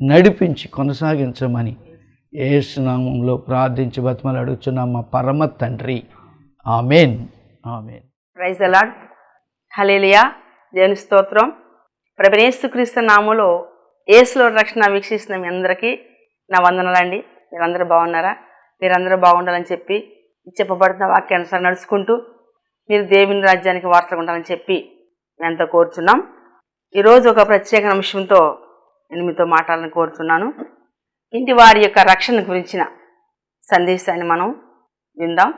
నడిపించి కొనసాగించమని ఏసునామంలో ప్రార్థించి బతిమలు అడుగుతున్నాం మా పరమ తండ్రి. Amen. Amen. Praise the Lord hallelujah దేవుని స్తోత్రం. ప్రభనేసుక్రీస్తు నామంలో ఏసులో రక్షణ వీక్షిస్తున్న మీ అందరికీ నా వందనాలండి మీరందరూ బాగున్నారా? మీరందరూ బాగుండాలని చెప్పి చెప్పబడుతున్న వాక్యానుసారం నడుచుకుంటూ మీరు దేవుని రాజ్యానికి వార్తలు ఉండాలని చెప్పి మేము ఎంతో కోరుచున్నాం. ఈరోజు ఒక ప్రత్యేక అంశంతో నేను మీతో మాట్లాడాలని కోరుతున్నాను ఇంటి వారి యొక్క రక్షణ గురించిన సందేశాన్ని మనం విందాం.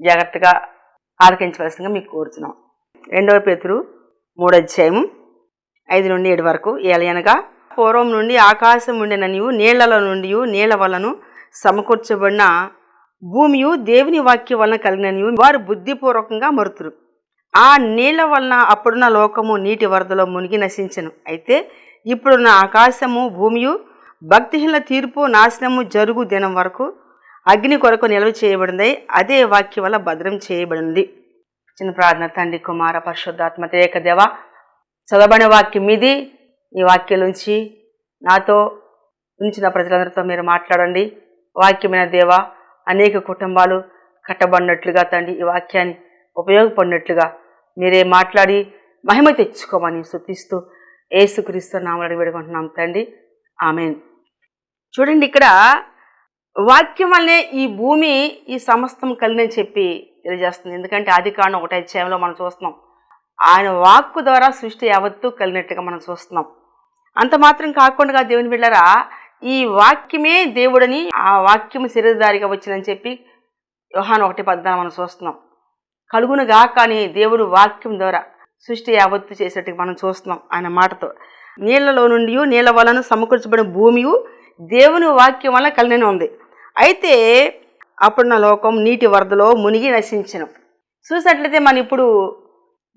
జాగ్రత్తగా ఆలకించవలసిందిగా మీకు కోరుతున్నాం రెండవ పేతురు మూడో అధ్యాయం ఐదు నుండి ఏడు వరకు ఏలయనగా పూర్వం నుండి ఆకాశం ఉండిన నీవు నీళ్ళలో నుండి నీళ్ళ వలను సమకూర్చబడిన భూమియు దేవుని వాక్యం వలన కలిగిన నీవు వారు బుద్ధిపూర్వకంగా మరుతురు. ఆ నీళ్ళ వలన అప్పుడున్న లోకము నీటి వరదలో మునిగి నశించను. అయితే ఇప్పుడున్న ఆకాశము భూమియు భక్తిహీన తీర్పు నాశనము జరుగు దినం వరకు అగ్ని కొరకు నిల్వ చేయబడింది అదే వాక్యం వల్ల భద్రం చేయబడింది. చిన్న ప్రార్థన తండ్రి కుమార పరిశుద్ధాత్మ తేక దేవ చదవబడిన వాక్యం మీది. ఈ వాక్యం నుంచి నాతో ఉంచిన ప్రజలందరితో మీరు మాట్లాడండి. వాక్యమైన దేవ అనేక కుటుంబాలు కట్టబడినట్లుగా తండ్రి ఈ వాక్యాన్ని ఉపయోగపడినట్లుగా మీరే మాట్లాడి మహిమ తెచ్చుకోమని సుతిస్తూ ఏసుక్రీస్తు నామడికి పెడుకుంటున్నాం తండ్రి. ఆమెన్. చూడండి ఇక్కడ వాక్యం వల్లే ఈ భూమి ఈ సమస్తం కలిగినని చెప్పి తెలియజేస్తుంది. ఎందుకంటే ఆది కాండం ఒకటి అధ్యాయంలో మనం చూస్తున్నాం. ఆయన వాక్కు ద్వారా సృష్టి యావత్తు కలిగినట్టుగా మనం చూస్తున్నాం. అంత మాత్రం కాకుండా దేవుని బిళ్ళరా ఈ వాక్యమే దేవుడని ఆ వాక్యం శరీరధారిగా వచ్చిందని చెప్పి యోహాన్ ఒకటి పద్నాలుగు మనం చూస్తున్నాం. కలుగునుగా కానీ దేవుడు వాక్యం ద్వారా సృష్టి యావత్తు చేసేట్టుగా మనం చూస్తున్నాం ఆయన మాటతో. నీళ్ళలో నుండి నీళ్ళ వలన సమకూర్చబడిన భూమియు దేవుని వాక్యం వల్ల కలిగిన ఉంది. అయితే అప్పుడున్న లోకం నీటి వరదలో మునిగి నశించను. చూసినట్లయితే మన ఇప్పుడు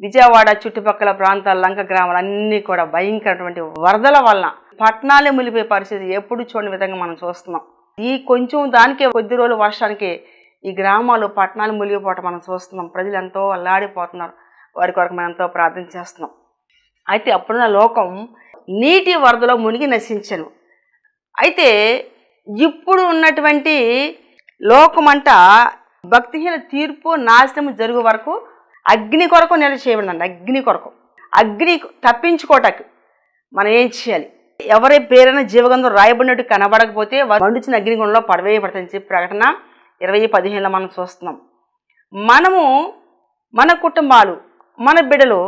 విజయవాడ చుట్టుపక్కల ప్రాంతాల లంక గ్రామాలు అన్నీ కూడా భయంకరటువంటి వరదల వలన పట్టణాలే మునిపోయే పరిస్థితి ఎప్పుడు చూడని విధంగా మనం చూస్తున్నాం. ఈ కొంచెం దానికే కొద్ది రోజులు వర్షానికి ఈ గ్రామాలు పట్టణాలు మునిగిపోవటం మనం చూస్తున్నాం. ప్రజలు ఎంతో అల్లాడిపోతున్నారు. వారి కొరకు మనం ఎంతో ప్రార్థన చేస్తున్నాం. అయితే అప్పుడున్న లోకం నీటి వరదలో మునిగి నశించను. అయితే ఇప్పుడు ఉన్నటువంటి లోకమంట భక్తిహీన తీర్పు నాశనము జరుగు వరకు అగ్ని కొరకు నిల్వ చేయబడిందండి అగ్ని కొరకు. అగ్ని తప్పించుకోవటానికి మనం ఏం చేయాలి? ఎవరి పేరైనా జీవగంధం రాయబడినట్టు కనబడకపోతే మండుచిన అగ్నిగుండంలో పడవేయబడతాయని చెప్పి ప్రకటన ఇరవై పదిహేనులో మనం చూస్తున్నాం. మనము మన కుటుంబాలు మన బిడ్డలు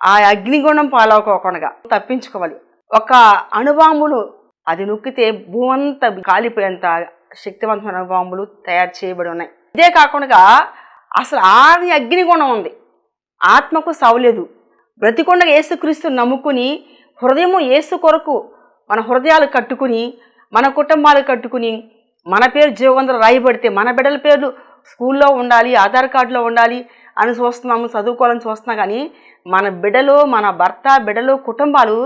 ఆ అగ్నిగుణం పాలవకోకుండా తప్పించుకోవాలి. ఒక అణుబాంబులు అది నొక్కితే భూమంతా కాలిపోయేంత శక్తివంతమైన అణుబాంబులు తయారు చేయబడి ఉన్నాయి. ఇదే కాకుండా అసలు ఆది అగ్నిగుణం ఉంది. ఆత్మకు సావలేదు బ్రతికొండ యేసుక్రీస్తు నమ్ముకుని హృదయము యేసు కొరకు మన హృదయాలు కట్టుకుని మన కుటుంబాలు కట్టుకుని మన పేరు జీవవంతులు రాయబడితే మన బిడ్డల పేర్లు స్కూల్లో ఉండాలి ఆధార్ కార్డులో ఉండాలి అని చూస్తున్నాము చదువుకోవాలని చూస్తున్నాం కానీ మన బిడలు మన భర్త బిడలు కుటుంబాలు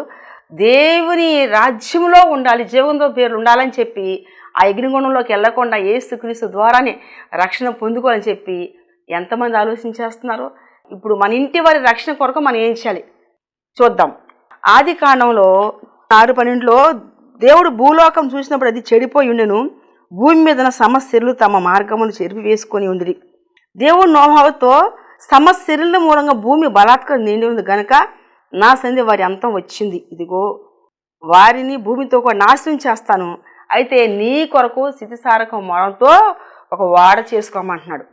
దేవుని రాజ్యంలో ఉండాలి జీవంతో పేర్లు ఉండాలని చెప్పి ఆ అగ్నిగుండంలోకి వెళ్ళకుండా ఏసుక్రీస్తు ద్వారానే రక్షణ పొందుకోవాలని చెప్పి ఎంతమంది ఆలోచించేస్తున్నారు? ఇప్పుడు మన ఇంటి వారి రక్షణ కొరకు మనం ఏం చేయాలి? చూద్దాం. ఆది కాండంలో ఆరు పన్నెండులో దేవుడు భూలోకం చూసినప్పుడు అది చెడిపోయి ఉండెను. భూమి మీద సమస్యలు తమ మార్గమును చెరిపి వేసుకొని ఉండిరి. దేవుడు నోహావుతో సమస్యల మూలంగా భూమి బలాత్కారం నిండి ఉంది గనక నా సంధి వారి అంతం వచ్చింది. ఇదిగో వారిని భూమితో కూడా నాశనం చేస్తాను. అయితే నీ కొరకు స్థితిసారక మొరంతో ఒక వాడ చేసుకోమంటున్నాడు.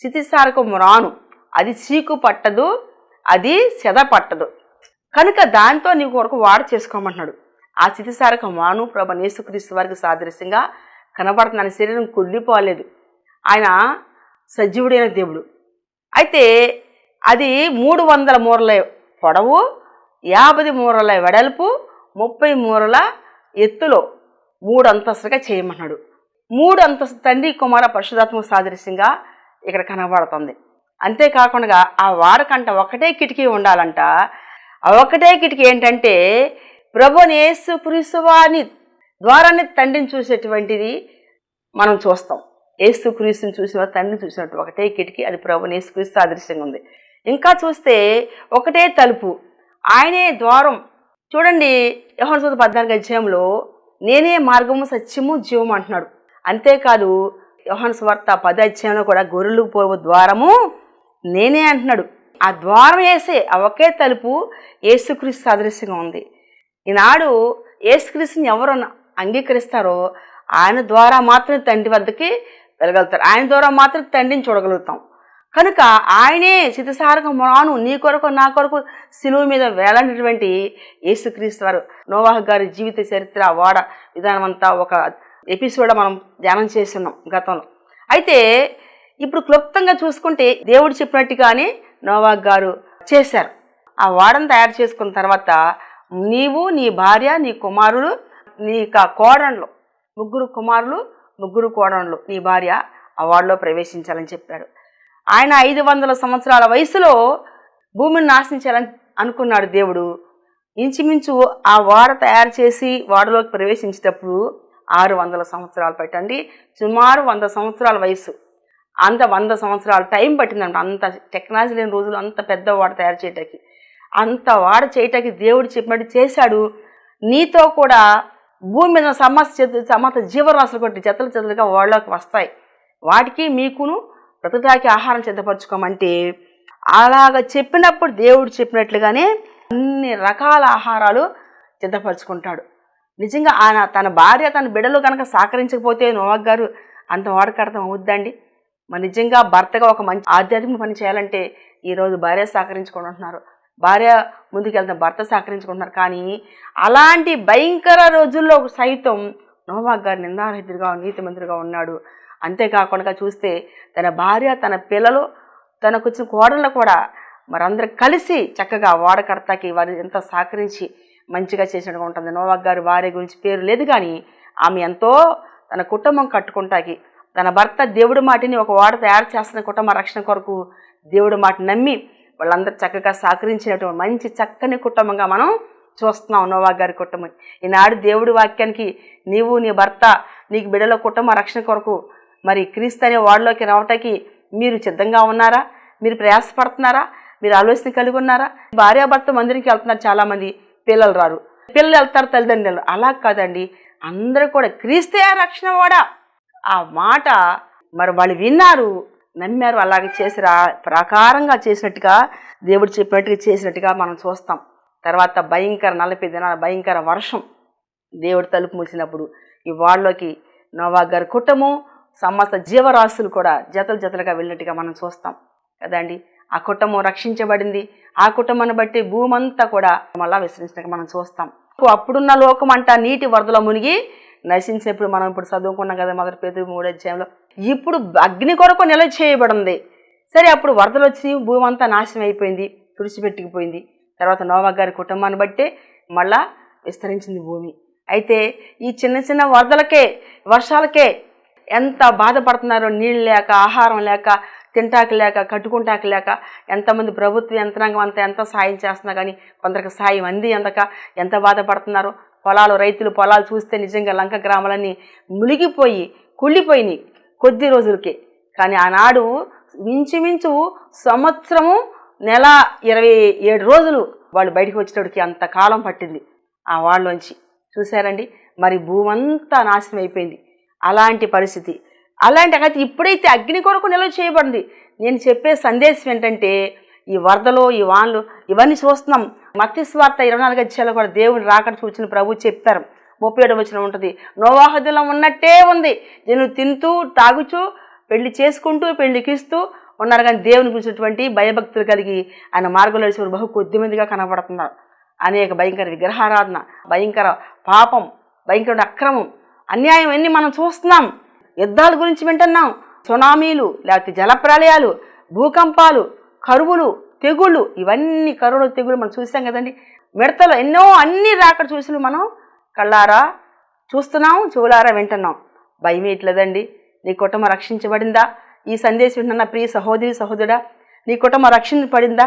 స్థితిసారక మొరాను అది చీకు పట్టదు అది సెద పట్టదు. కనుక దాంతో నీ కొరకు వాడ చేసుకోమంటున్నాడు. ఆ స్థితిసారక మాను ప్రభ నేసుక్రీస్తు వారికి సాదృశ్యంగా కనబడుతున్న శరీరం కుళ్ళిపోలేదు. ఆయన సజీవుడైన దేవుడు. అయితే అది మూడు వందల మూరల పొడవు యాభై మూరల వెడల్పు ముప్పై మూరల ఎత్తులో మూడు అంతస్తులుగా చేయమన్నాడు. మూడు అంతస్తు తండ్రి కుమార పరిశుధాత్మ సాదృశ్యంగా ఇక్కడ కనబడుతుంది. అంతేకాకుండా ఆ వాడకంట ఒకటే కిటికీ ఉండాలంట. ఆ ఒకటే కిటికీ ఏంటంటే ప్రభునేసు పురుషువాని ద్వారానే తండ్రిని చూసేటువంటిది మనం చూస్తాం. ఏసు క్రీస్తుని చూసిన తండ్రిని చూసినట్టు ఒకటే కిటికీ అది ప్రభుని ఏసుక్రీస్తు అదృశ్యంగా ఉంది. ఇంకా చూస్తే ఒకటే తలుపు ఆయనే ద్వారం. చూడండి యోహాను సువార్త పద్నాలుగు అధ్యాయంలో నేనే మార్గము సత్యము జీవము అంటున్నాడు. అంతేకాదు యోహాను సువార్త పద అధ్యాయంలో కూడా గొర్రెలు పోవు ద్వారము నేనే అంటున్నాడు. ఆ ద్వారం వేసే ఆ ఒకే తలుపు ఏసుక్రీస్తు సాదృశ్యంగా ఉంది. ఈనాడు ఏసుక్రీస్తుని ఎవరు అంగీకరిస్తారో ఆయన ద్వారా మాత్రమే తండ్రి వద్దకి వెళ్ళగలుగుతారు. ఆయన ద్వారా మాత్రం తండ్రిని చూడగలుగుతాం. కనుక ఆయనే చితసారక మొరాను నీ కొరకు నా కొరకు సిలువ మీద వేలాడినటువంటి యేసుక్రీస్తు వారు. నోవాహ్ గారి జీవిత చరిత్ర వాడ విధానం అంతా ఒక ఎపిసోడ్ మనం ధ్యానం చేస్తున్నాం గతంలో. అయితే ఇప్పుడు క్లుప్తంగా చూసుకుంటే దేవుడు చెప్పినట్టుగానే నోవాహ్ గారు చేశారు. ఆ వాడను తయారు చేసుకున్న తర్వాత నీవు నీ భార్య నీ కుమారులు నీ క- కోడళ్ళు ముగ్గురు కుమారులు ముగ్గురు కోడళ్ళు. నీ భార్య అవార్డులో ప్రవేశించాలని చెప్పాడు ఆయన ఐదు వందల సంవత్సరాల వయసులో భూమిని నాశించాలని అనుకున్నాడు దేవుడు. ఇంచుమించు ఆ వాడ తయారు చేసి వాడలోకి ప్రవేశించేటప్పుడు ఆరు వందల సంవత్సరాలు పెట్టండి. సుమారు వంద సంవత్సరాల వయసు. అంత వంద సంవత్సరాల టైం పట్టిందంట. అంత టెక్నాలజీ లేని రోజులు అంత పెద్ద వాడ తయారు చేయటానికి. అంత వాడ చేయటానికి దేవుడు చెప్పినట్టు చేశాడు. నీతో కూడా భూమి మీద సమస్య సమస్త జీవరాశులు కొట్టి చెత్తలు చెత్తలుగా వాళ్ళకి వస్తాయి. వాటికి మీకును బ్రతకడానికి ఆహారం సిద్ధపరచుకోమంటే అలాగ చెప్పినప్పుడు దేవుడు చెప్పినట్లుగానే అన్ని రకాల ఆహారాలు సిద్ధపరచుకుంటాడు. నిజంగా ఆయన తన భార్య తన బిడ్డలు కనుక సహకరించకపోతే నోవాక్ గారు అంత వాడకడతాం అవుద్దండి. మరి నిజంగా భర్తగా ఒక మంచి ఆధ్యాత్మిక పని చేయాలంటే ఈరోజు భార్య సహకరించుకుంటున్నారు భార్య ముందుకెళ్తాం భర్త సహకరించుకుంటున్నారు. కానీ అలాంటి భయంకర రోజుల్లో సైతం నోవాక్ గారు నిందారహితుడిగా నీతిమంతుడిగా ఉన్నాడు. అంతేకాకుండా చూస్తే తన భార్య తన పిల్లలు తనకు వచ్చిన కోడళ్ళు కూడా మరందరూ కలిసి చక్కగా వాడకర్తకి వారి ఎంత సహకరించి మంచిగా చేసినట్టుగా ఉంటుంది. నోవాక్ గారి భార్య గురించి పేరు లేదు కానీ ఆమె ఎంతో తన కుటుంబం కట్టుకుంటాకి తన భర్త దేవుడి మాటిని ఒక వాడ తయారు చేస్తున్న కుటుంబ రక్షణ కొరకు దేవుడి మాట నమ్మి వాళ్ళందరూ చక్కగా సహకరించినటువంటి మంచి చక్కని కుటుంబంగా మనం చూస్తున్నాం నోవా గారి కుటుంబం. ఈనాడు దేవుడి వాక్యానికి నీవు నీ భర్త నీకు బిడల కుటుంబ రక్షణ కొరకు మరి క్రీస్తు అనే వాడిలోకి రావటానికి మీరు సిద్ధంగా ఉన్నారా? మీరు ప్రయాసపడుతున్నారా? మీరు ఆలోచన కలిగి ఉన్నారా? భార్యాభర్త మందిరికి వెళ్తున్నారు చాలామంది పిల్లలు రారు. పిల్లలు వెళ్తారు తల్లిదండ్రులు. అలా కాదండి. అందరూ కూడా క్రీస్తే రక్షణ వాడా. ఆ మాట మరి వాళ్ళు విన్నారు. నమ్మారు. అలాగే చేసిరా ప్రకారంగా చేసినట్టుగా దేవుడు చెప్పినట్టుగా చేసినట్టుగా మనం చూస్తాం. తర్వాత భయంకర నలభై దినాల భయంకర వర్షం దేవుడు తలుపు మూసినప్పుడు ఈ వాళ్ళలోకి నోవా గారి కుటుంబం సమస్త జీవరాశులు కూడా జతలు జతలుగా వెళ్ళినట్టుగా మనం చూస్తాం. కదండి? ఆ కుటుంబం రక్షించబడింది. ఆ కుటుంబాన్ని బట్టి భూమంతా కూడా మళ్ళా విస్తరించినట్టుగా మనం చూస్తాం. అప్పుడున్న లోకం అంట నీటి వరదలో మునిగి నశించినప్పుడు మనం ఇప్పుడు చదువుకున్నాం కదా మొదటి పేరు మూడు అధ్యాయంలో. ఇప్పుడు అగ్ని కొరకు నిల చేయబడింది. సరే అప్పుడు వరదలు వచ్చి భూమి అంతా నాశనం అయిపోయింది తుడిచిపెట్టుకుపోయింది. తర్వాత నోవా గారి కుటుంబాన్ని బట్టే మళ్ళా విస్తరించింది భూమి. అయితే ఈ చిన్న చిన్న వరదలకే వర్షాలకే ఎంత బాధపడుతున్నారో నీళ్ళు లేక ఆహారం లేక తింటాక లేక కట్టుకుంటాక లేక ఎంతమంది ప్రభుత్వ యంత్రాంగం అంతా ఎంత సాయం చేస్తున్నా కానీ కొందరికి సాయం అంది అందక ఎంత బాధపడుతున్నారో పొలాలు రైతులు పొలాలు చూస్తే నిజంగా లంక గ్రామాలన్నీ మునిగిపోయి కుళ్ళిపోయినాయి. కొద్ది రోజులకే. కానీ ఆనాడు మించుమించు సంవత్సరము నెల ఇరవై ఏడు రోజులు వాళ్ళు బయటికి వచ్చేటోడికి అంత కాలం పట్టింది ఆ వాళ్ళలోంచి. చూసారండి మరి భూమంతా నాశనం అయిపోయింది. అలాంటి పరిస్థితి. అలాంటి అయితే ఇప్పుడైతే అగ్ని కొరకు నిల్వ చేయబడింది. నేను చెప్పే సందేశం ఏంటంటే ఈ వరదలు ఈ వాన్లు ఇవన్నీ చూస్తున్నాం. మత్తి స్వార్థ ఇరవై నాలుగు అధ్యాయులు కూడా దేవుని రాకడ సూచన ప్రభు చెప్పారు. ముప్పై ఏడు వచ్చిన ఉంటుంది. నోవాహదులం ఉన్నట్టే ఉంది. నేను తింటూ తాగుచూ పెళ్ళి చేసుకుంటూ పెళ్ళికిస్తూ ఉన్నారు కానీ దేవుని గురించినటువంటి భయభక్తులు కలిగి ఆయన మార్గంలో నడిచే బహు కొద్ది మందిగా కనబడుతున్నారు. అనేక భయంకర విగ్రహారాధన భయంకర పాపం భయంకర అక్రమం అన్యాయం అన్ని మనం చూస్తున్నాం. యుద్ధాల గురించి వింటున్నాం. సునామీలు లేకపోతే జలప్రలయాలు భూకంపాలు కరువులు తెగుళ్ళు ఇవన్నీ కరువులు తెగులు మనం చూసాం కదండి. మిడతలు ఎన్నో అన్ని రాకడ చూసి మనం కళ్ళారా? చూస్తున్నాం చెవులారా? వింటున్నాం భయం ఎట్లేదండి నీ కుటుంబం రక్షించబడిందా? ఈ సందేశం వింటున్న ప్రియ సహోదరి సహోదరుడా నీ కుటుంబం రక్షణ పడిందా?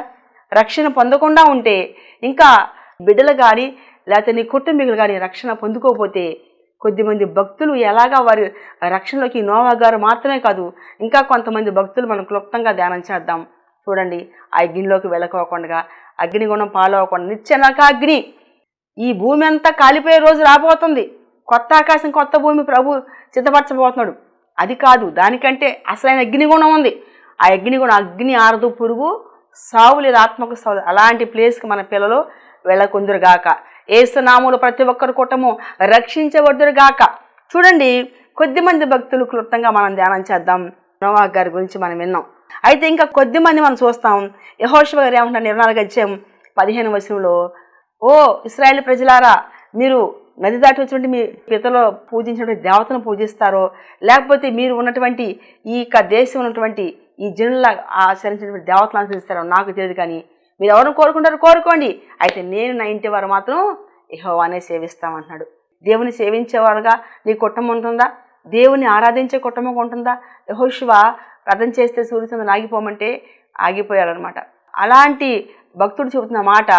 రక్షణ పొందకుండా ఉంటే ఇంకా బిడ్డలు కానీ లేకపోతే నీ కుటుంబీకులు కానీ రక్షణ పొందుకోకపోతే కొద్దిమంది భక్తులు ఎలాగా వారి రక్షణలోకి నోవా గారు మాత్రమే కాదు ఇంకా కొంతమంది భక్తులు మనం క్లుప్తంగా ధ్యానం చేద్దాం. చూడండి ఆ అగ్నిలోకి వెళ్ళకోకుండా అగ్నిగుణం పాలవకుండా నిత్యనక అగ్ని ఈ భూమి అంతా కాలిపోయే రోజు రాబోతుంది. కొత్త ఆకాశం కొత్త భూమి ప్రభు సిద్ధపరచబోతున్నాడు. అది కాదు దానికంటే అసలైన అగ్నిగుణం ఉంది. ఆ అగ్నిగుణం అగ్ని ఆరదు పురుగు సావు లేదా ఆత్మకు సావు. అలాంటి ప్లేస్కి మన పిల్లలు వెళ్ళకుందురుగాక ఏసునాములు ప్రతి ఒక్కరి కుటుంబం రక్షించబడుదురుగాక చూడండి కొద్దిమంది భక్తులు క్లుప్తంగా మనం ధ్యానం చేద్దాం. నోవా గారి గురించి మనం విన్నాం. అయితే ఇంకా కొద్దిమంది మనం చూస్తాం. యహోశివ గారు ఏమంటారు నిర్ణయాలు గచ్చాం పదిహేను వచనంలో ఓ ఇస్రాయేల్ ప్రజలారా మీరు నది దాటి వచ్చినటువంటి మీ పితలో పూజించినటువంటి దేవతను పూజిస్తారో లేకపోతే మీరు ఉన్నటువంటి ఈ యొక్క దేశం ఉన్నటువంటి ఈ జనుల ఆచరించినటువంటి దేవతలను ఆచరిస్తారో నాకు తెలియదు కానీ మీరు ఎవరిని కోరుకుంటారో కోరుకోండి. అయితే నేను నా ఇంటి వారు మాత్రం యెహోవానే సేవిస్తామంటున్నాడు. దేవుని సేవించేవారుగా నీ కుటుంబం ఉంటుందా? దేవుని ఆరాధించే కుటుంబం ఉంటుందా? యహోశివ రథం చేస్తే సూర్యచంద్రుని ఆగిపోమంటే ఆగిపోయారనమాట అలాంటి భక్తుడు చెబుతున్న మాట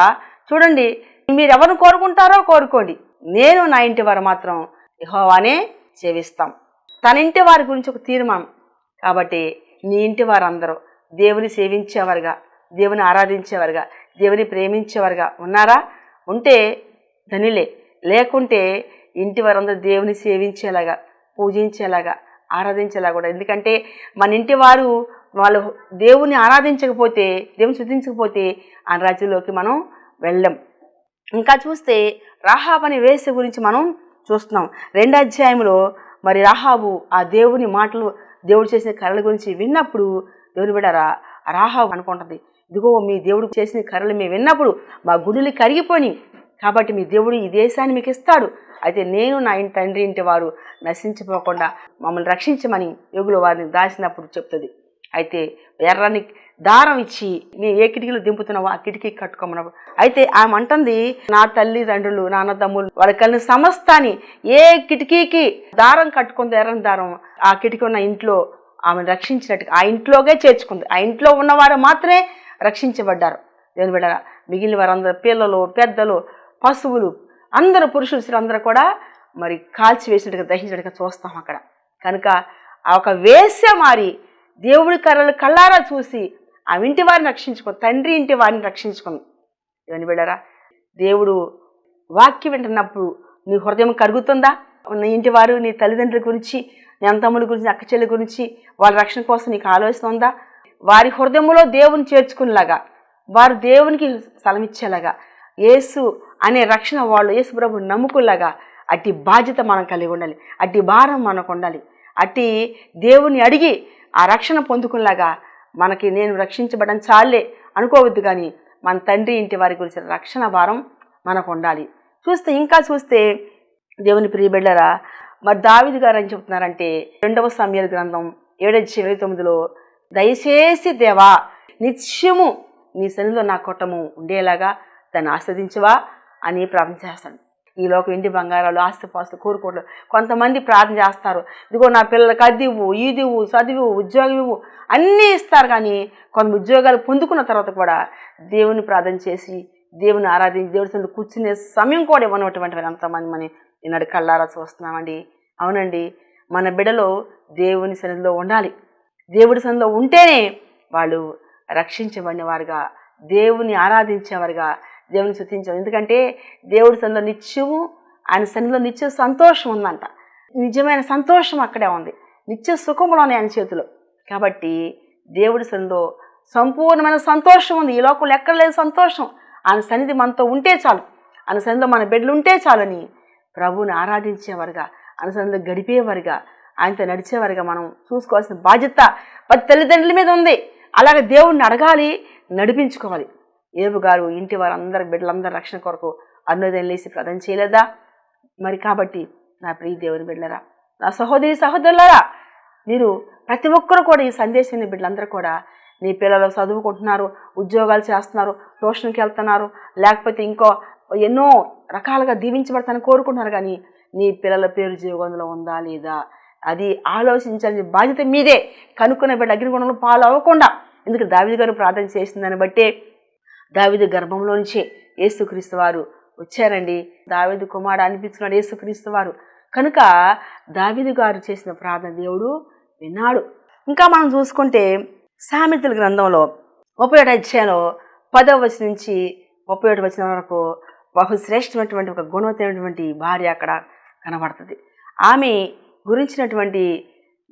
చూడండి మీరు ఎవరు కోరుకుంటారో కోరుకోండి. నేను నా ఇంటి వారు మాత్రం యహోవానే సేవిస్తాం. తన ఇంటి వారి గురించి ఒక తీర్మానం. కాబట్టి నీ ఇంటి వారందరూ దేవుని సేవించేవారుగా దేవుని ఆరాధించేవారుగా దేవుని ప్రేమించేవారుగా ఉన్నారా? ఉంటే ధనిలే. లేకుంటే ఇంటి వారందరూ దేవుని సేవించేలాగా పూజించేలాగా ఆరాధించేలా కూడా. ఎందుకంటే మన ఇంటి వారు వాళ్ళు దేవుని ఆరాధించకపోతే దేవుని శుద్ధించకపోతే ఆ రాజ్యంలోకి మనం వెళ్ళం. ఇంకా చూస్తే రాహాబ్ అనే వేస గురించి మనం చూస్తున్నాం. రెండో అధ్యాయంలో మరి రాహాబు ఆ దేవుని మాటలు దేవుడు చేసిన కర్రల గురించి విన్నప్పుడు దేవుని బిడ్డారా రాహాబు అనుకుంటుంది ఇదిగో మీ దేవుడు చేసిన కర్రలు మేము విన్నప్పుడు మా గుడులు కరిగిపోయి కాబట్టి మీ దేవుడు ఈ దేశాన్ని మీకు ఇస్తాడు. అయితే నేను నా ఇంటి తండ్రి ఇంటి వారు నశించిపోకుండా మమ్మల్ని రక్షించమని యోగులు వారిని దాచినప్పుడు చెప్తుంది. అయితే ఎర్రని దారం ఇచ్చి నేను ఏ కిటికీలు దింపుతున్నావో ఆ కిటికీ కట్టుకోమన్నావు. అయితే ఆమె అంటుంది నా తల్లిదండ్రులు నాన్న తమ్ముళ్ళు వాళ్ళ కలిగిన సమస్తాన్ని ఏ కిటికీకి దారం కట్టుకుంది ఎర్రని దారం ఆ కిటికీ ఉన్న ఇంట్లో ఆమెను రక్షించినట్టు ఆ ఇంట్లోకే చేర్చుకుంది. ఆ ఇంట్లో ఉన్నవారు మాత్రమే రక్షించబడ్డారు. దేవుని బిడ్డ మిగిలిన వారందరూ పిల్లలు పెద్దలు పశువులు అందరూ పురుషులు అందరూ కూడా మరి కాల్చి వేసినట్టుగా దహించినట్టుగా చూస్తాం అక్కడ. కనుక ఆ ఒక వేశ్య మారి దేవుడి కర్రలు కళ్ళారా చూసి ఆ ఇంటి వారిని రక్షించుకుంది తండ్రి ఇంటి వారిని రక్షించుకుంది ఇవన్నీ వెళ్ళారా? దేవుడు వాక్యం వింటున్నప్పుడు నీ హృదయం కరుగుతుందా? నీ ఇంటి వారు నీ తల్లిదండ్రుల గురించి నీ అంతమ్ముల గురించి అక్క చెల్లి గురించి వాళ్ళ రక్షణ కోసం నీకు ఆలోచన ఉందా? వారి హృదయంలో దేవుని చేర్చుకునేలాగా వారు దేవునికి స్థలం ఇచ్చేలాగా యేసు అనే రక్షణ వాళ్ళు యేసు ప్రభు నమ్ముకులాగా అట్టి బాధ్యత మనం కలిగి ఉండాలి. అట్టి భారం మనకు ఉండాలి. అట్టి దేవుని అడిగి ఆ రక్షణ పొందుకునేలాగా మనకి నేను రక్షించబడడం చాలే అనుకోవద్దు కానీ మన తండ్రి ఇంటి వారి గురించిన రక్షణ భారం మనకు ఉండాలి. చూస్తే ఇంకా చూస్తే దేవుని ప్రియబిడ్డరా మరి దావిది గారు ఏం చెప్తున్నారంటే రెండవ సమయాల గ్రంథం ఏడు ఇరవై తొమ్మిదిలో దయచేసి దేవా నిత్యము నీ సన్నిధిలో నా కుటము ఉండేలాగా దాన్ని ఆస్వాదించవా? అని ప్రార్థన చేస్తాడు. ఈ లోకం ఇంటి బంగారాలు ఆస్తిపాస్తులు కోరుకోవడం కొంతమంది ప్రార్థన చేస్తారు. ఇదిగో నా పిల్లలకి అది ఇవ్వు ఇది ఇవ్వు చదివు ఉద్యోగం ఇవ్వు. అన్నీ ఇస్తారు కానీ కొన్ని ఉద్యోగాలు పొందుకున్న తర్వాత కూడా దేవుని ప్రార్థన చేసి దేవుని ఆరాధించి దేవుడి సందు కూర్చునే సమయం కూడా ఇవ్వనటువంటి అంతమంది ఎంతమంది మన ఈనాడు కళ్ళారా చూస్తున్నామండి. అవునండి. మన బిడలో దేవుని సన్నిధిలో ఉండాలి. దేవుడి సన్నిధిలో ఉంటేనే వాళ్ళు రక్షించబడిన వారుగా దేవుని ఆరాధించేవారుగా దేవుని శుద్ధించాం ఎందుకంటే దేవుడి సన్నిలో నిత్యము ఆయన సన్నిధిలో నిత్య సంతోషం ఉందంట. నిజమైన సంతోషం అక్కడే ఉంది. నిత్య సుఖములోనే ఆయన చేతిలో. కాబట్టి దేవుడి సన్నిలో సంపూర్ణమైన సంతోషం ఉంది. ఈ లోకంలో ఎక్కడ లేదు సంతోషం. ఆయన సన్నిధి మనతో ఉంటే చాలు. ఆయన సన్నిధిలో మన బిడ్డలు ఉంటే చాలని ప్రభువుని ఆరాధించేవారుగా అనుసంధానం గడిపేవారుగా ఆయనతో నడిచేవారుగా మనం చూసుకోవాల్సిన బాధ్యత ప్రతి తల్లిదండ్రుల మీద ఉంది. అలాగే దేవుణ్ణి అడగాలి నడిపించుకోవాలి. ఏబు గారు ఇంటి వారందరి బిడ్డలందరి రక్షణ కొరకు అన్నోదయం లేసి ప్రదానం చేయలేదా? మరి కాబట్టి నా ప్రియ దేవుని బిడ్డలరా నా సహోదరి సహోదరులరా మీరు ప్రతి ఒక్కరు కూడా ఈ సందేశాన్ని బిడ్డలందరూ కూడా నీ పిల్లలు చదువుకుంటున్నారు ఉద్యోగాలు చేస్తున్నారు ట్యూషన్కి వెళ్తున్నారు లేకపోతే ఇంకో ఎన్నో రకాలుగా దీవించబడతానని కోరుకుంటున్నారు కానీ నీ పిల్లల పేరు జీవగంలో ఉందా లేదా? అది ఆలోచించాల్సిన బాధ్యత మీదే. కనుక్కునే బిడ్డ అగ్నిగుణంలో పాలు అవ్వకుండా ఎందుకు? దావిది గారు ప్రార్థన చేసిందని బట్టే దావిదు గర్భంలో నుంచే యేసుక్రీస్తు వారు వచ్చారండి. దావిదు కుమారుడు అనిపిస్తున్నాడు యేసుక్రీస్తు వారు. కనుక దావిదు గారు చేసిన ప్రార్థన దేవుడు విన్నాడు. ఇంకా మనం చూసుకుంటే సామెతల గ్రంథంలో ముప్పై ఒకటి అధ్యాయంలో పదవ వచనం నుంచి ముప్పై ఒకటి వచ్చిన వరకు బహుశ్రేష్టమైనటువంటి ఒక గుణవతమైనటువంటి భార్య అక్కడ కనబడుతుంది. ఆమె గురించినటువంటి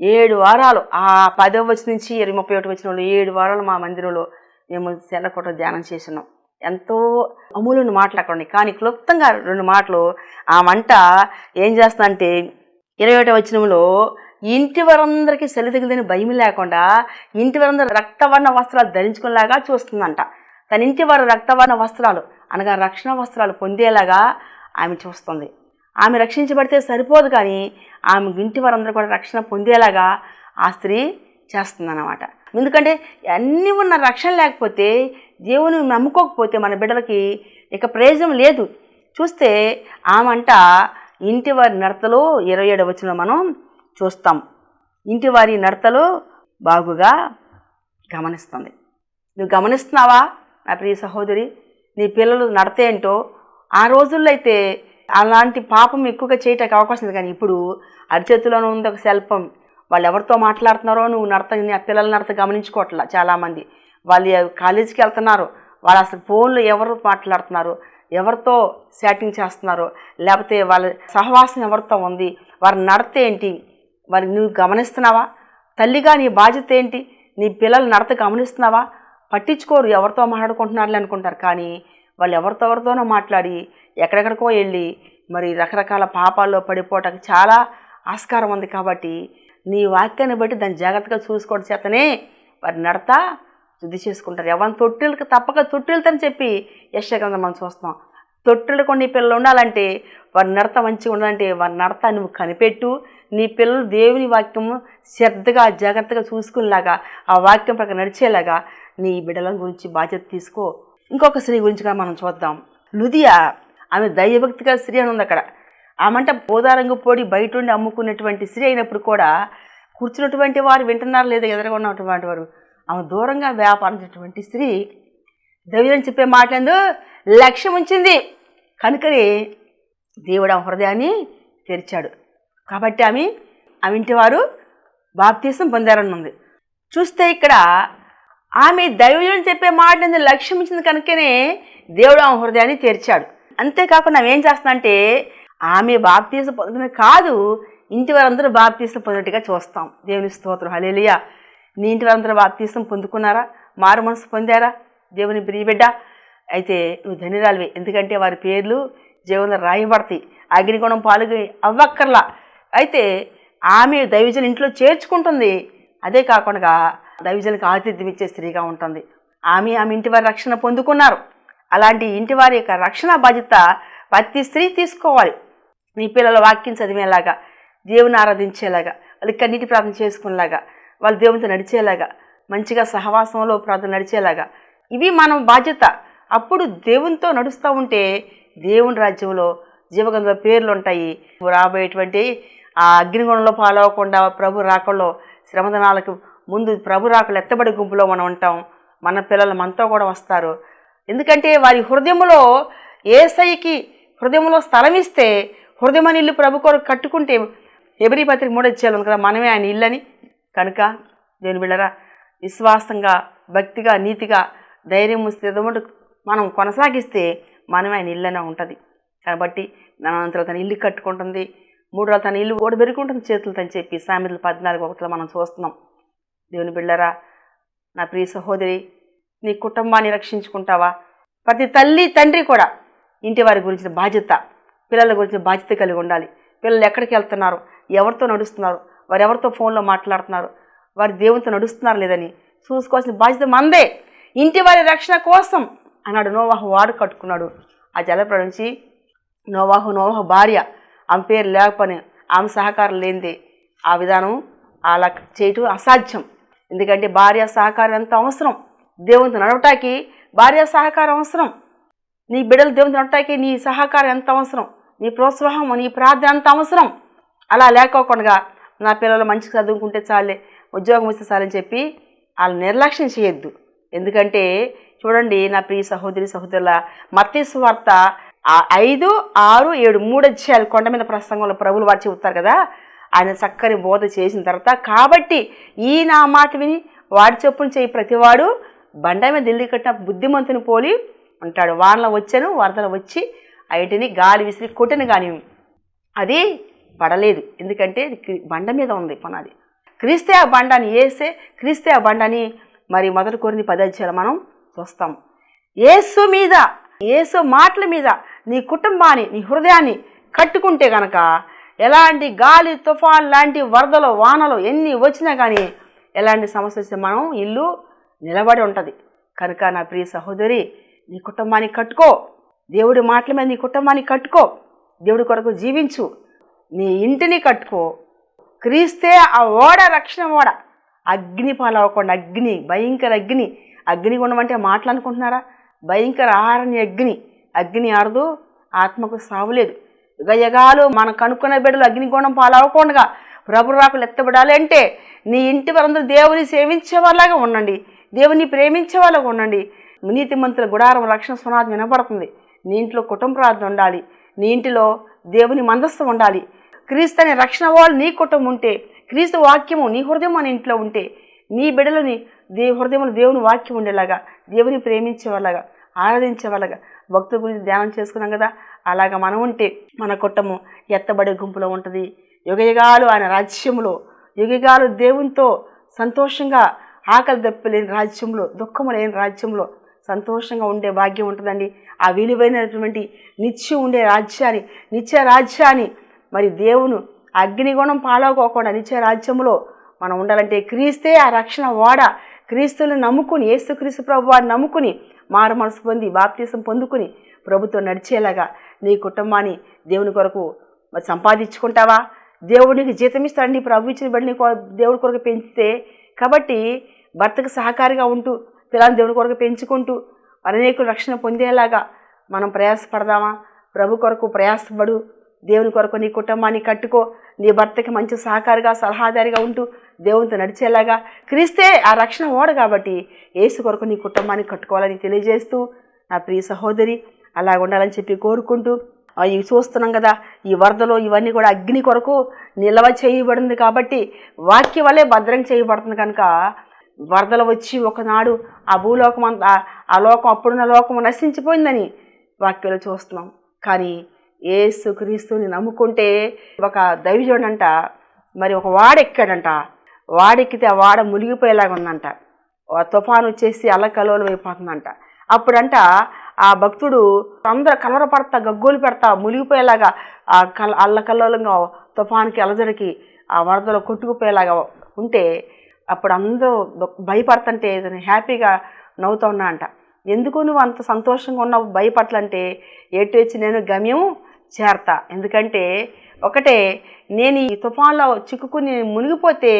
ఏడు వారాలు ఆ పదవ వచనం నుంచి ఇరవై ముప్పై ఒకటి వచ్చిన ఏడు వారాలు మా మందిరంలో మేము సెల్లకొట్ట ధ్యానం చేసినాం. ఎంతో అమూలను మాటలు అక్కడ ఉన్నాయి. కానీ క్లుప్తంగా రెండు మాటలు ఆ మంట ఏం చేస్తుందంటే ఇరవై ఒకటి వచ్చినంలో ఇంటి వారందరికీ సెలదిగదని భయం లేకుండా ఇంటి వారందరూ రక్తవర్ణ వస్త్రాలు ధరించుకునేలాగా చూస్తుందంట. తన ఇంటి వారు రక్తవర్ణ వస్త్రాలు అనగా రక్షణ వస్త్రాలు పొందేలాగా ఆమె చూస్తుంది. ఆమె రక్షించబడితే సరిపోదు కానీ ఆమె ఇంటి వారందరూ కూడా రక్షణ పొందేలాగా ఆ స్త్రీ చేస్తుందన్నమాట. ఎందుకంటే అన్నీ ఉన్న రక్షణ లేకపోతే దేవుని నమ్ముకోకపోతే మన బిడ్డలకి ఇక ప్రయోజనం లేదు. చూస్తే ఆమంట ఇంటి వారి నడతలో ఇరవై ఏడు వచ్చిన మనం చూస్తాం. ఇంటి వారి నడతలో బాగుగా గమనిస్తుంది. నువ్వు గమనిస్తున్నావా? నా ప్రియ సహోదరి నీ పిల్లలు నడత ఏంటో? ఆ రోజుల్లో అయితే అలాంటి పాపం ఎక్కువగా చేయటానికి అవకాశం ఉంది కానీ ఇప్పుడు అరిచేతిలోనే ఉంది ఒక సెల్ వాళ్ళు ఎవరితో మాట్లాడుతున్నారో నువ్వు నడత పిల్లల నడత గమనించుకోవట్లా చాలామంది. వాళ్ళు కాలేజీకి వెళ్తున్నారు వాళ్ళు అసలు ఫోన్లో ఎవరు మాట్లాడుతున్నారు ఎవరితో చాటింగ్ చేస్తున్నారు లేకపోతే వాళ్ళ సహవాసం ఎవరితో ఉంది వారి నడత ఏంటి మరి నువ్వు గమనిస్తున్నావా? తల్లిగా నీ బాధ్యత ఏంటి? నీ పిల్లలు నడత గమనిస్తున్నావా? పట్టించుకోరు ఎవరితో మాట్లాడుకుంటున్నారులే అనుకుంటారు కానీ వాళ్ళు ఎవరితో ఎవరితోనో మాట్లాడి ఎక్కడెక్కడికో వెళ్ళి మరి రకరకాల పాపాల్లో పడిపోవటానికి చాలా ఆస్కారం ఉంది కాబట్టి నీ వాక్యాన్ని బట్టి దాన్ని జాగ్రత్తగా చూసుకోవడం చేతనే వారి నడత శుద్ధి చేసుకుంటారు. ఎవరిని తొట్టిళ్ళకి తప్పక తొట్టిల్తని చెప్పి యశగ్రంథం మనం చూస్తాం. తొట్టిళ్ళు కొన్ని పిల్లలు ఉండాలంటే వారి నడత మంచిగా ఉండాలంటే వారి నడత నువ్వు కనిపెట్టు. నీ పిల్లలు దేవుని వాక్యము శ్రద్ధగా జాగ్రత్తగా చూసుకునేలాగా ఆ వాక్యం ప్రకారం నడిచేలాగా నీ బిడ్డల గురించి బాధ్యత తీసుకో. ఇంకొక స్త్రీ గురించి కూడా మనం చూద్దాం. లుదియా ఆమె దైవభక్తిగా స్త్రీ అని ఉంది అక్కడ. ఆమంట పోదారంగు పొడి బయట ఉండి అమ్ముకున్నటువంటి స్త్రీ అయినప్పుడు కూడా కూర్చున్నటువంటి వారు వింటున్నారు లేదా ఎదురుగా ఉన్నటువంటి వారు. ఆమె దూరంగా వ్యాపారం చేసినటువంటి స్త్రీ దైవం చెప్పే మాటలందు లక్ష్యం ఉంచింది. కనుకనే దేవుడు ఆమె హృదయాన్ని తెరిచాడు. కాబట్టి ఆమె ఆమె ఇంటి వారు బాప్తీసం పొందారని ఉంది చూస్తే ఇక్కడ ఆమె దైవజనం చెప్పే మాటలందు లక్ష్యం ఇచ్చింది కనుకనే దేవుడు ఆమె హృదయాన్ని తెరిచాడు. అంతేకాకుండా ఆమె ఏం చేస్తుందంటే ఆమె బాప్తీసం పొందడమే కాదు ఇంటి వారందరూ బాప్తీసం పొందినట్టుగా చూస్తాం. దేవుని స్తోత్రం. హలేలియా నీ ఇంటి వారందరూ బాప్తీసం పొందుకున్నారా? మారు మనసు పొందారా? దేవుని ప్రియబిడ్డ అయితే నువ్వు ధనిరాలివి ఎందుకంటే వారి పేర్లు జీవనంలో రాయబడతాయి. అగ్నిగుణం పాల్గొని అవ్వక్కర్లా. అయితే ఆమె దైవజన ఇంట్లో చేర్చుకుంటుంది. అదే కాకుండా దైవజనకు ఆతిథ్యం ఇచ్చే స్త్రీగా ఉంటుంది. ఆమె ఆమె ఇంటి వారి రక్షణ పొందుకున్నారు. అలాంటి ఇంటి వారి యొక్క రక్షణ బాధ్యత ప్రతి స్త్రీ తీసుకోవాలి. నీ పిల్లల వాక్యం చదివేలాగా దేవుని ఆరాధించేలాగా వాళ్ళకి కన్నీటి ప్రార్థన చేసుకునేలాగా వాళ్ళు దేవునితో నడిచేలాగా మంచిగా సహవాసంలో ప్రార్థన నడిచేలాగా. ఇవి మనం బాధ్యత. అప్పుడు దేవునితో నడుస్తూ ఉంటే దేవుని రాజ్యంలో జీవగంధ పేర్లు ఉంటాయి. రాబోయేటువంటి ఆ అగ్నిగుణంలో పాలవకుండా ప్రభు రాకల్లో శ్రమదనాలకు ముందు ప్రభు రాకలు ఎత్తబడి గుంపులో మనం ఉంటాం. మన పిల్లలు మనతో కూడా వస్తారు. ఎందుకంటే వారి హృదయంలో ఏసైకి హృదయంలో స్థలం ఇస్తే హృదయమని ఇల్లు ప్రభు కొరకు కట్టుకుంటే ఎవరి పత్రిక మూడొచ్చేయాలి కదా మనమే ఆయన ఇల్లని. కనుక దేని బిళ్ళరా విశ్వాసంగా భక్తిగా నీతిగా ధైర్యం స్థితముడు మనం కొనసాగిస్తే మనమే ఆయన ఇల్లనే ఉంటుంది. కాబట్టి దానంతలో తన ఇల్లు కట్టుకుంటుంది. మూడు రోజులు తన ఇల్లు ఓడి పెరుగుంటుంది చేతులతో అని చెప్పి సామెతలు పద్నాలుగు ఒకటిలో మనం చూస్తున్నాం. దేవుని బిళ్ళరా నా ప్రియ సహోదరి నీ కుటుంబాన్ని రక్షించుకుంటావా? ప్రతి తల్లి తండ్రి కూడా ఇంటి వారి గురించిన బాధ్యత పిల్లల గురించి బాధ్యత కలిగి ఉండాలి. పిల్లలు ఎక్కడికి వెళ్తున్నారు? ఎవరితో నడుస్తున్నారు? వారు ఎవరితో ఫోన్లో మాట్లాడుతున్నారు? వారి దేవునితో నడుస్తున్నారు లేదని చూసుకోవాల్సిన బాధ్యత మందే. ఇంటి వారి రక్షణ కోసం అన్నాడు నోవాహు. వాడు కట్టుకున్నాడు. ఆ జలప్రడ నుంచి నోవాహు నోవాహు భార్య. ఆమె పేరు లేకపోని ఆమె సహకారం లేనిదే. ఆ విధానం అలా చేయటం అసాధ్యం. ఎందుకంటే భార్య సహకారం ఎంత అవసరం? దేవునితో నడవటానికి భార్య సహకారం అవసరం. నీ బిడ్డలు దేవునితో నడవటానికి నీ సహకారం ఎంత అవసరం? నీ ప్రోత్సాహం నీ ప్రార్థన అంత అవసరం. అలా లేకోకుండా నా పిల్లలు మంచిగా చదువుకుంటే చాలే ఉద్యోగం ఇస్తే చాలని చెప్పి వాళ్ళు నిర్లక్ష్యం చేయొద్దు. ఎందుకంటే చూడండి నా ప్రియ సహోదరి సహోదరుల మత్తి వార్త ఐదు ఆరు ఏడు మూడు అధ్యాయాలు కొండ మీద ప్రసంగంలో ప్రభులు వారు చెబుతారు కదా ఆయన చక్కని బోధ చేసిన తర్వాత కాబట్టి ఈ నా మాట విని వాడి చొప్పున చేయి ప్రతివాడు బండ మీద దిల్లి కట్టిన బుద్ధిమంతుని పోలి ఉంటాడు. వానలో వచ్చాను వరదలు వచ్చి ఐటిని గాలి విసిరి కొట్టిన కానీ అది పడలేదు. ఎందుకంటే బండ మీద ఉంది పునాది. క్రీస్తే ఆ బండాన్ని వేస్తే క్రీస్తే ఆ బండాన్ని మరి మొదటి కోరిని పదార్థాలు మనం చూస్తాం. ఏసు మీద ఏసు మాటల మీద నీ కుటుంబాన్ని నీ హృదయాన్ని కట్టుకుంటే గనక ఎలాంటి గాలి తుఫాన్ లాంటి వరదలు వానలు ఎన్ని వచ్చినా కానీ ఎలాంటి సమస్య వచ్చినా మనం ఇల్లు నిలబడి ఉంటుంది. కనుక నా ప్రియ సహోదరి నీ కుటుంబాన్ని కట్టుకో. దేవుడి మాటల మీద నీ కుటుంబాన్ని కట్టుకో. దేవుడి కొరకు జీవించు. నీ ఇంటిని కట్టుకో. క్రీస్తే ఆ ఓడ రక్షణ ఓడ. అగ్ని పాలవకుండా అగ్ని భయంకర అగ్ని. అగ్నిగుండం అంటే మాట్లాడుకుంటున్నారా భయంకర ఆహారాన్ని అగ్ని. అగ్ని ఆరదు ఆత్మకు సావులేదు యుగయగాలు మన కనుక్కున్న బిడ్డలు అగ్నిగుండం పాలవకుండా ప్రభు రాకులు ఎత్తబడాలి అంటే నీ ఇంటి వారందరూ దేవుని సేవించే వాళ్ళగా ఉండండి. దేవుని ప్రేమించే వాళ్ళగా ఉండండి. నీతిమంతుల గుడారం రక్షణ సునాది వినపడుతుంది. నీ ఇంట్లో కుటుంబ ప్రార్థన ఉండాలి. నీ ఇంటిలో దేవుని మందస్థ ఉండాలి. క్రీస్తు అనే రక్షణ వాళ్ళు నీ కుటుంబం ఉంటే క్రీస్తు వాక్యము నీ హృదయం మన ఇంట్లో ఉంటే నీ బిడ్డలని దే హృదయంలో దేవుని వాక్యం ఉండేలాగా దేవుని ప్రేమించే వాళ్ళగా ఆరాధించే వాళ్ళగా భక్తుల గురించి ధ్యానం చేసుకున్నాం కదా? అలాగా మనం ఉంటే మన కుటుంబం ఎత్తబడే గుంపులో ఉంటుంది. యుగయుగాలు ఆయన రాజ్యంలో యుగయుగాలు దేవునితో సంతోషంగా ఆకలి దప్పలేని రాజ్యంలో దుఃఖము లేని రాజ్యంలో సంతోషంగా ఉండే భాగ్యం ఉంటుందండి. ఆ విలువైనటువంటి నిత్యం ఉండే రాజ్యాన్ని నిత్య రాజ్యాన్ని మరి దేవును అగ్నిగుణం పాలవకోకుండా నిత్య రాజ్యంలో మనం ఉండాలంటే క్రీస్తే ఆ రక్షణ వాడ. క్రీస్తుని నమ్ముకుని యేసుక్రీస్తు ప్రభు వారిని నమ్ముకుని మారు మనసు పొంది బాప్తీసం పొందుకుని ప్రభుత్వం నడిచేలాగా నీ కుటుంబాన్ని దేవుని కొరకు సంపాదించుకుంటావా? దేవుడికి జీతం ఇస్తాడండి. ప్రభు ఇచ్చిన బిడ్డని దేవుడి కొరకు పెంచితే కాబట్టి భర్తకు సహకారిగా ఉంటూ పిల్లల్ని దేవుని కొరకు పెంచుకుంటూ అనేకులు రక్షణ పొందేలాగా మనం ప్రయాసపడదామా? ప్రభు కొరకు ప్రయాసపడు. దేవుని కొరకు నీ కుటుంబాన్ని కట్టుకో. నీ భర్తకి మంచి సహకారిగా సలహాదారిగా ఉంటూ దేవునితో నడిచేలాగా. క్రీస్తే ఆ రక్షణ ఓడ కాబట్టి ఏసు కొరకు నీ కుటుంబాన్ని కట్టుకోవాలని తెలియజేస్తూ నా ప్రియ సహోదరి అలా ఉండాలని చెప్పి కోరుకుంటూ ఇవి చూస్తున్నాం కదా ఈ వరదలు ఇవన్నీ కూడా అగ్ని కొరకు నిల్వ చేయబడింది కాబట్టి వాక్య వల్లే భద్రం చేయబడుతుంది కనుక వరదలు వచ్చి ఒకనాడు ఆ భూలోకం అంతా ఆ లోకం అప్పుడున్న లోకం నశించిపోయిందని వాక్యాలు చూస్తున్నాం. కానీ ఏసు క్రీస్తుని నమ్ముకుంటే ఒక దైవజుడంట మరి ఒక వాడెక్కాడంట. వాడెక్కితే ఆ వాడ మునిగిపోయేలాగా ఉందంట. తుఫాను వచ్చేసి అల్లకల్లోలం అయిపోతుందంట అప్పుడంట ఆ భక్తుడు అందరూ కలవరపడతా గగ్గోలు పెడతా మునిగిపోయేలాగా ఆ కల అల్లకల్లోలంగా తుఫాన్కి అలజడికి ఆ వరదలో కొట్టుకుపోయేలాగా ఉంటే అప్పుడు అందరూ దు- భయపడుతుంటే హ్యాపీగా నవ్వుతూ ఉన్నా అంట. ఎందుకు నువ్వు అంత సంతోషంగా ఉన్నావు భయపడాలంటే ఎటు వచ్చి నేను గమ్యం చేరతా. ఎందుకంటే ఒకటే నేను ఈ తుఫాన్లో చిక్కుకుని మునిగిపోతే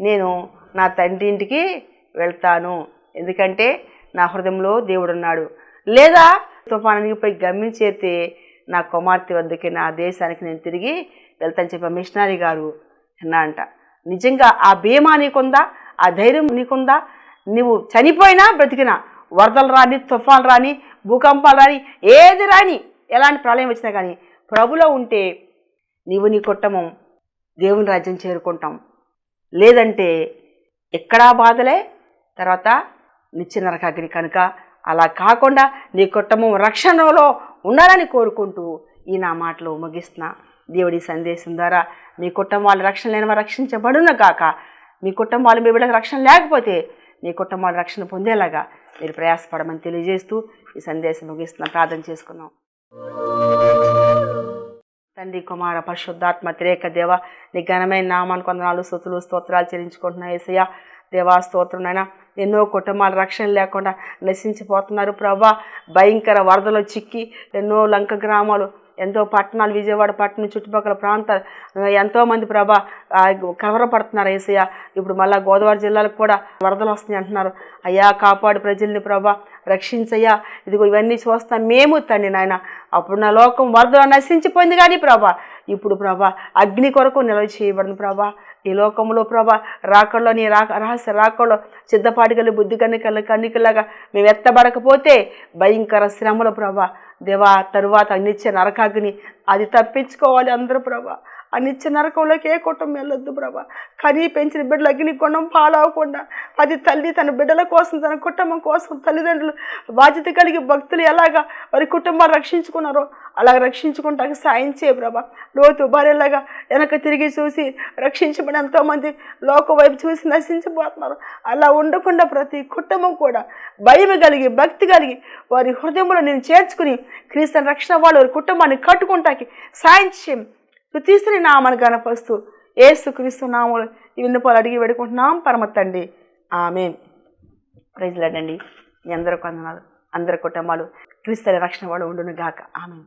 నేను నా తండ్రి ఇంటికి వెళ్తాను. ఎందుకంటే నా హృదయంలో దేవుడు ఉన్నాడు లేదా తుఫాను పోయి గమ్యం చేరితే నా కుమార్తె వద్దకి నా దేశానికి నేను తిరిగి వెళ్తాను చెప్పి మిషనరీ గారు అన్నా అంట నిజంగా ఆ బీమా నీకుందా? ఆ ధైర్యం నీకుందా? నువ్వు చనిపోయినా బ్రతికినా వరదలు రాని తుఫాన్లు రాని భూకంపాలు రాని ఏది రాని ఎలాంటి ప్రళయం వచ్చినా కానీ ప్రభులో ఉంటే నీవు నీ కుటుంబం దేవుని రాజ్యం చేరుకుంటాం. లేదంటే ఎక్కడా బాధలే? తర్వాత నిత్య నరకాగ్ని కనుక అలా కాకుండా నీ కుటుంబం రక్షణలో ఉండాలని కోరుకుంటూ ఈ నా మాటలు ముగిస్తున్నా. దేవుడి సందేశం ద్వారా మీ కుటుంబాలు రక్షణ లేని రక్షించబడున కాక మీ కుటుంబాలు మీ బిడ్డకు రక్షణ లేకపోతే మీ కుటుంబాలు రక్షణ పొందేలాగా మీరు ప్రయాసపడమని తెలియజేస్తూ ఈ సందేశం ముగిస్తున్నా. ప్రార్థన చేసుకున్నాం తండ్రి కుమార పరిశుద్ధాత్మ త్రేక దేవ నీ ఘనమైన నామానికి వందనాలు స్థుతులు స్తోత్రాలు చెల్లించుకుంటున్నా ఏసయ్య. దేవా స్తోత్రం నాయన. ఎన్నో కుటుంబాలు రక్షణ లేకుండా నశించిపోతున్నారు ప్రభా. భయంకర వరదలో చిక్కి ఎన్నో లంక గ్రామాలు ఎంతో పట్టణాలు విజయవాడ పట్టణం చుట్టుపక్కల ప్రాంతాలు ఎంతోమంది ప్రభా కలవరపడుతున్నారు ఏసయ్య. ఇప్పుడు మళ్ళీ గోదావరి జిల్లాలకు కూడా వరదలు వస్తున్నాయి అంటున్నారు. అయ్యా కాపాడు ప్రజల్ని ప్రభా రక్షించయ్యా. ఇదిగో ఇవన్నీ చూస్తాం మేము తండ్రి నాయన. అప్పుడు నా లోకం వరదలు నశించిపోయింది కానీ ప్రభా ఇప్పుడు ప్రభా అగ్ని కొరకు నిల్వ చేయబడింది ప్రభా. ఈ లోకంలో ప్రభా రాకల్లో నీ రాక రహస్య రాకల్లో సిద్ధపాటికలు బుద్ధి కన్నికలు కన్నికలాగా మేము ఎత్తబడకపోతే భయంకర శ్రమలు ప్రభా. దేవా తరువాత నిత్య నరకాగ్ని అది తప్పించుకోవాలి అందరూ ప్రభా. ఆ నిత్య నరకంలోకి ఏ కుటుంబం వెళ్ళొద్దు ప్రభా. కనీ పెంచిన బిడ్డలు అగ్ని కొండం పాలవకుండా అది తల్లి తన బిడ్డల కోసం తన కుటుంబం కోసం తల్లిదండ్రులు బాధ్యత కలిగి భక్తులు ఎలాగా వారి కుటుంబాలు రక్షించుకున్నారో అలాగ రక్షించుకుంటానికి సాయం చేయ ప్రభా. లోతు భార్యలాగా వెనక తిరిగి చూసి రక్షించబడి ఎంతోమంది లోక వైపు చూసి నశించిపోతున్నారు. అలా ఉండకుండా ప్రతి కుటుంబం కూడా భయం కలిగి భక్తి కలిగి వారి హృదయంలో నేను చేర్చుకుని క్రీస్తు రక్షణ వాళ్ళు వారి కుటుంబాన్ని కట్టుకుంటాకి సాయం చేయం. శృతిశ్రీ నామని గణపరుస్తూ ఏసు క్రీస్తు నామలు ఈ విన్నపాలు అడిగి పెడుకుంటున్నాం పరమత్తండి ఆమె ప్రైజ్లాడండి మీ అందరూ కొందనాలు అందరి కుటుంబాలు క్రీస్తు రక్షణ వాళ్ళు ఉండును గాక ఆమె